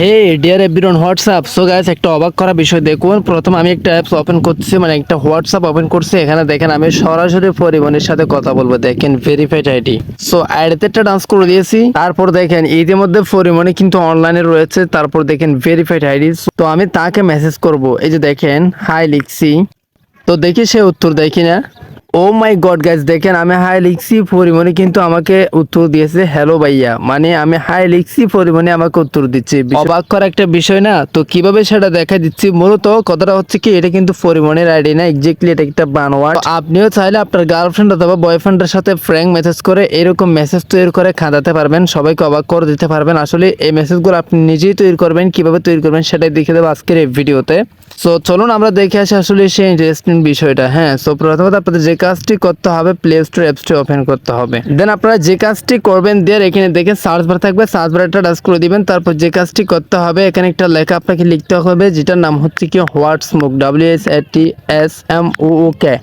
Hey dear everyone WhatsApp so guys একটা অবাক করা বিষয় দেখুন। প্রথম আমি একটা অ্যাপস ওপেন করছি মানে একটা হোয়াটসঅ্যাপ ওপেন করছি। এখানে দেখেন, আমি সরাসরি পরিবহনের সাথে কথা বলব। দেখেন ভেরিফাইড আইডি সো আইডিতে একটা ডান্স করে দিয়েছি। তারপর দেখেন, ইতিমধ্যে পরিমণি কিন্তু অনলাইনে রয়েছে। তারপর দেখেন ভেরিফাইড আইডি তো আমি তাকে মেসেজ করব। এই যে দেখেন হাই লিখছি। তো দেখি সে উত্তর দেখি না ও মাই গড গাইজ দেখেন আমি হাই লিখছি পরিমণি কিন্তু আমাকে উত্তর দিয়েছে হ্যালো ভাইয়া। মানে আমি হাই লিখছি পরিমণি আমাকে উত্তর দিচ্ছে। অবাক করা একটা বিষয় না? তো কীভাবে সেটা দেখা দিচ্ছি? মূলত কথাটা হচ্ছে কি এটা কিন্তু পরিমণির আইডি না এক্স্যাক্টলি এটা একটা বানোয়াট। তো আপনিও চাইলে আপনার গার্লফ্রেন্ড অথবা বয়ফ্রেন্ডের সাথে ফ্র্যাঙ্ক মেসেজ করে এরকম মেসেজ তৈরি করে খাঁদাতে পারবেন সবাইকে অবাক করে দিতে পারবেন। আসলে এই মেসেজগুলো আপনি নিজেই তৈরি করবেন কীভাবে তৈরি করবেন সেটাই দেখে দেবো আজকের এই ভিডিওতে সো চলুন আমরা দেখে আসি আসলে সেই ইন্টারেস্টিং বিষয়টা হ্যাঁ? সো প্রথমত আপনাদের যে কাজটি করতে হবে প্লে স্টোর অ্যাপসটি ওপেন করতে হবে। দেন আপনারা যে কাজটি করবেন দেন এখানে দেখে সার্চ বার থাকবে সার্চ বার একটা ডাস করে দিবেন, তারপর যে কাজটি করতে হবে, এখানে একটা লেখা আপনাকে লিখতে হবে, যেটার নাম হচ্ছে কি WhatsMock W S A T S M O K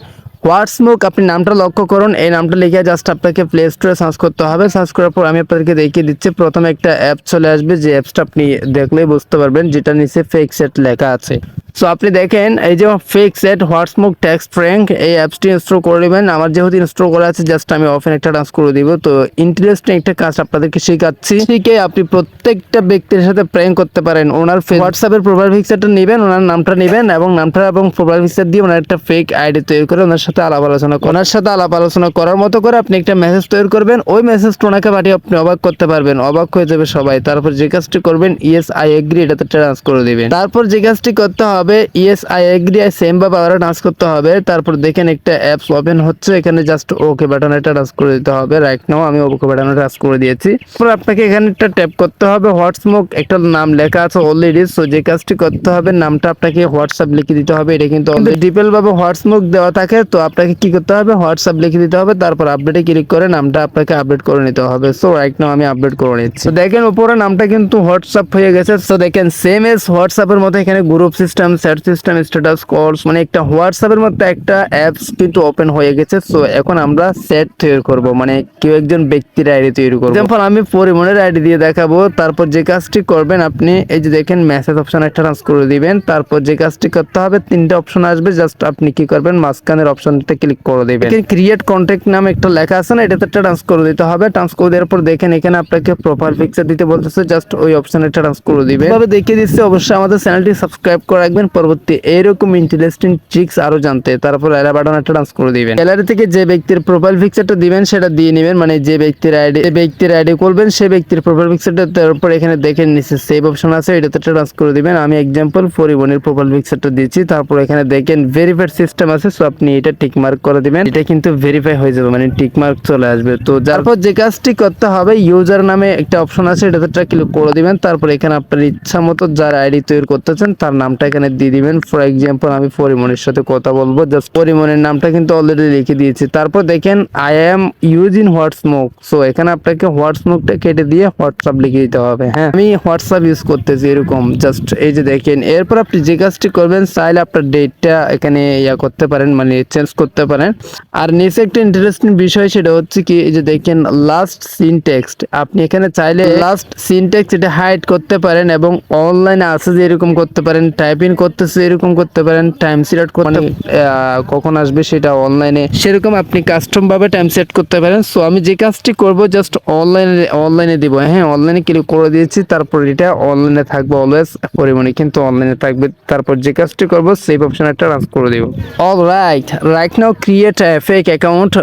WhatsMock আপনি নামটা লক্ষ্য করুন, এই নামটা লিখে জাস্ট আপনাকে প্লে স্টোরে সার্চ করতে হবে। সার্চ করার পর আমি আপনাদেরকে দেখিয়ে দিচ্ছি, প্রথমে একটা অ্যাপ চলে আসবে, যে অ্যাপসটা আপনি দেখলেই বুঝতে পারবেন যেটা নিচে ফেক সেট লেখা আছে। সো আপনি দেখেন, এই যে fake set WhatsMock text frank এই অ্যাপসটি ইনস্টল করে নেবেন। আমার যেহেতু ইনস্টল করা আছে জাস্ট আমি অফেন একটা ডান্স করে দিব। তো ইন্টারেস্টিং একটা কাজ আপনাদেরকে শেখাচ্ছি। শিখে আপনি প্রত্যেকটা ব্যক্তির সাথে প্র্যাঙ্ক করতে পারেন। ওনার হোয়াটসঅ্যাপের প্রোফাইল পিকচারটা নেবেন, ওনার নামটা নেবেন এবং নামটা এবং প্রোফাইল পিকচার দিয়ে ওনার একটা ফেক আইডি তৈরি করে ওনার সাথে আলাপ আলোচনা। ওনার সাথে আলাপ আলোচনা করার মতো করে আপনি একটা মেসেজ তৈরি করবেন। ওই মেসেজটা ওনাকে পাঠিয়ে আপনি অবাক করতে পারবেন। অবাক হয়ে যাবে সবাই। তারপর যে কাজটি করবেন ইয়েস আই এগ্রি এটাতে ট্রান্স করে দেবেন। তারপর যে কাজটি করতে হবে yes I agree I same ভাবে আবার ট্রান্স করতে হবে। তারপর দেখেন একটা অ্যাপস ওপেন হচ্ছে এখানে জাস্ট ওকে বাটনে ট্রান্স করে দিতে হবে। রাইট নাও আমি ওকে বাটনে ট্রান্স করে দিয়েছি। তারপর আপনাকে এখানে একটা ট্যাপ করতে হবে হোয়াটসমুক একটা নাম লেখা আছে অলরেডি সো যে কাজটি করতে হবে নামটা আপনাকে হোয়াটসঅ্যাপ লিখে দিতে হবে। এটা কিন্তু ডিটেল ভাবে হোয়াটসমুক দেওয়া থাকে তো আপনাকে কি করতে হবে হোয়াটসঅ্যাপ লিখে দিতে হবে। তারপর আপডেটে ক্লিক করে নামটা আপনাকে আপডেট করে নিতে হবে। সো রাইট নাও আমি আপডেট করে নিচ্ছি। তো দেখেন উপরে নামটা কিন্তু হোয়াটসঅ্যাপ হয়ে গেছে। সো দেখেন সেম এস হোয়াটসঅ্যাপের মতো এখানে group system chat system status calls মানে একটা হোয়াটসঅ্যাপের মধ্যে একটা অ্যাপস কিন্তু ওপেন হয়ে গেছে। সো এখন আমরা সেট তৈরি করব। মানে কেউ একজন ব্যক্তির আইডি তৈরি করব। যেমন আমি পরিমণের আইডি দিয়ে দেখাবো। তারপর যে কাজটি করবেন আপনি এই যে দেখেন মেসেজ অপশন একটা ট্রান্স করে দিবেন। তারপর যে কাজটি করতে হবে তিনটা অপশন আসবে। জাস্ট আপনি কি করবেন মাঝখানের অপশনটা ক্লিক করে দিবেন। ক্রিয়েট কন্ট্যাক্ট নামে একটা লেখা আছে না এটাতে একটা ট্রান্স করে দিতে হবে। ট্রান্স করে দেওয়ার পর দেখেন এখানে আপনাকে প্রোফাইল পিকচার দিতে বলতেছে। জাস্ট ওই অপশনে ট্রান্স করে দিবেন। তবে দেখিয়ে দিচ্ছি। অবশ্যই আমাদের চ্যানেলটি সাবস্ক্রাইব করে রাখবেন পরবর্তী এরকম ইন্টারেস্টিং ট্রিক্স আরও জানতে। তারপর এলা বাটন একটা ট্রান্স করে দিবেন। গ্যালারি থেকে যে ব্যক্তির প্রোফাইল পিকচারটা দিবেন, সেটা দিয়ে নেবেন। মানে যে ব্যক্তির আইডি যে ব্যক্তির আইডি করবেন সেই ব্যক্তির প্রোফাইল পিকচারটা তারপর এখানে দেখেন নিচে সেভ অপশন আছে, এটাতে ট্রান্স করে দিবেন। আমি এক্সাম্পল পরিবহনের প্রোফাইল পিকচারটা দিচ্ছি তারপর এখানে দেখেন ভেরিফাইড সিস্টেম আছে সো আপনি এটা টিক মার্ক করে দিবেন। এটা কিন্তু ভেরিফাই হয়ে যাবে মানে টিক মার্ক চলে আসবে। তো তারপর যে কাজটি করতে হবে ইউজার নামে একটা অপশন আছে, এটাতে ক্লিক করে দিবেন। তারপর এখানে আপনার ইচ্ছা মতো যার আইডি তৈরি করতেছেন তার নামটা এখানে দিয়ে দিবেন। ফর এক্সাম্পল আমি পরিমণের সাথে কথা বলব। জাস্ট পরিমণের নামটা কিন্তু অলরেডি লিখে দিয়েছি। তারপর দেখেন I am using WhatsMock so এখানে আপনাকে হোয়াটসমোকটা কেটে দিয়ে হোয়াটসঅ্যাপ লিখে দিতে হবে। হ্যাঁ আমি হোয়াটসঅ্যাপ ইউজ করতেছি এরকম। জাস্ট এই যে দেখেন, এরপর আপনি যে কাজটি করবেন, চাইলে আপনার ডেটটা এখানে ইয়া করতে পারেন মানে চেঞ্জ করতে পারেন। আর নিচে একটা ইন্টারেস্টিং বিষয়, সেটা হচ্ছে কি, এই যে দেখেন লাস্ট সিন টেক্সট আপনি এখানে চাইলে লাস্ট সিন টেক্সট এটা হাইড করতে পারেন এবং অনলাইনে আছে যে এরকম করতে পারেন। টাইপিং করতেছে, এরকম করতে পারেন টাইম সিলেক্ট করতে কখন আসবে সেটা অনলাইনে সেরকম আপনি কাস্টম ভাবে টাইম সেট করতে পারেন। সো আমি যে কাজটি করব জাস্ট অনলাইনে অনলাইনে দিব। হ্যাঁ অনলাইনে ক্লিক করে দিয়েছি, তারপর এটা অনলাইনে থাকবে অলওয়েজ পরিমাণে কিন্তু অনলাইনে থাকবে। তারপর যে কাজটি করব সেভ অপশন একটা ট্রান্স করে দিব। All right right now create fake account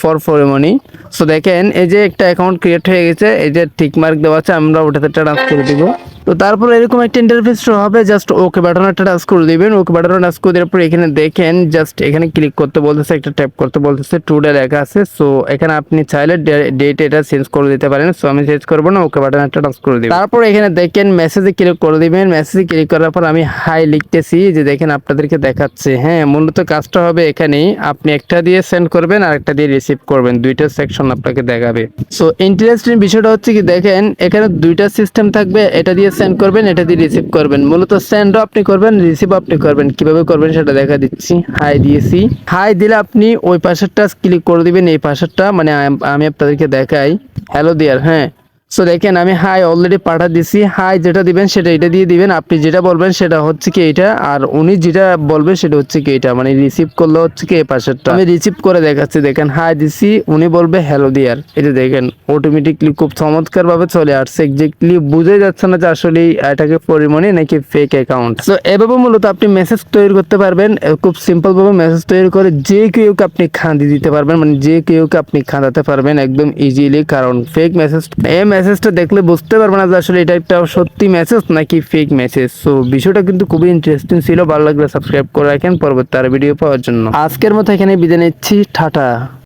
for পরিমাণি। So দেখেন, এই যে একটা অ্যাকাউন্ট ক্রিয়েট হয়ে গেছে, এই যে টিক মার্ক দেওয়া আছে, আমরা ওটাতে ট্রান্স করে দিব। তো তারপর এরকম একটা ইন্টারফেস হবে জাস্ট ওকে বাটনে একটা টাচ করে দিবেন। ওকে বাটনে টাচ করে দেওয়ার পর এখানে দেখেন জাস্ট এখানে ক্লিক করতে বলতেছে, একটা ট্যাপ করতে বলতেছে টুডে লেখা আছে। সো এখানে আপনি চাইলে ডেট এটা চেঞ্জ করে দিতে পারেন। সো আমি চেঞ্জ করব না ওকে বাটনে একটা টাচ করে দিবেন তারপর এখানে দেখেন মেসেজে ক্লিক করে দিবেন। মেসেজে ক্লিক করার পর আমি হাই লিখতেছি যে দেখেন আপনাদেরকে দেখাচ্ছে। হ্যাঁ মূলত কাজটা হবে এখানেই। আপনি একটা দিয়ে সেন্ড করবেন আর একটা দিয়ে রিসিভ করবেন। দুইটা সেকশন আপনাকে দেখাবে। সো ইন্টারেস্টিং বিষয়টা হচ্ছে কি, দেখেন, এখানে দুইটা সিস্টেম থাকবে, এটা দিয়ে সেন্ড করবেন, এটা দিয়ে রিসিভ করবেন। মূলত সেন্ডও আপনি করবেন রিসিভ আপনি করবেন। কীভাবে করবেন সেটা দেখা দিচ্ছি। হাই দিয়েছি হাই দিলে আপনি ওই পাশেরটা ক্লিক করে দিবেন, এই পাশেরটা মানে আমি আপনাদেরকে দেখাই। হ্যালো দিয়ার হ্যাঁ। সো দেখেন আমি হাই অলরেডি পাঠা দিছি। হাই যেটা দিবেন সেটা এটা দিয়ে দিবেন। আপনি যেটা বলবেন সেটা হচ্ছে কি এটা। আর উনি যেটা বলবেন সেটা হচ্ছে কি এটা। মানে রিসিভ করলে হচ্ছে কি এই পাশেরটা। আমি রিসিভ করে দেখাচ্ছি। দেখেন হাই দিছি। উনি বলবে হ্যালো দিয়ার এটা দেখেন অটোমেটিকলি খুব চমৎকার ভাবে চলে আসছে। এক্স্যাক্টলি বুঝে যাচ্ছে না যে আসলে এটাকে পরিমণি নাকি ফেক অ্যাকাউন্ট সো এভাবে মূলত আপনি মেসেজ তৈরি করতে পারবেন। খুব সিম্পল ভাবে মেসেজ তৈরি করে যে কেউকে আপনি খাঁদি দিতে পারবেন। মানে যে কেউকে আপনি খাঁদাতে পারবেন একদম ইজিলি কারণ ফেক মেসেজ এই মেসেজটা দেখলে বুঝতে পারবে না যে আসলে এটা একটা সত্যি মেসেজ নাকি ফেক মেসেজ সো বিষয়টা কিন্তু খুবই ইন্টারেস্টিং ছিল। ভালো লাগলে সাবস্ক্রাইব করে রাখেন। পরবর্তী আর ভিডিও পাওয়ার জন্য। আজকের মতো এখানে বিদায় নিচ্ছি। টাটা।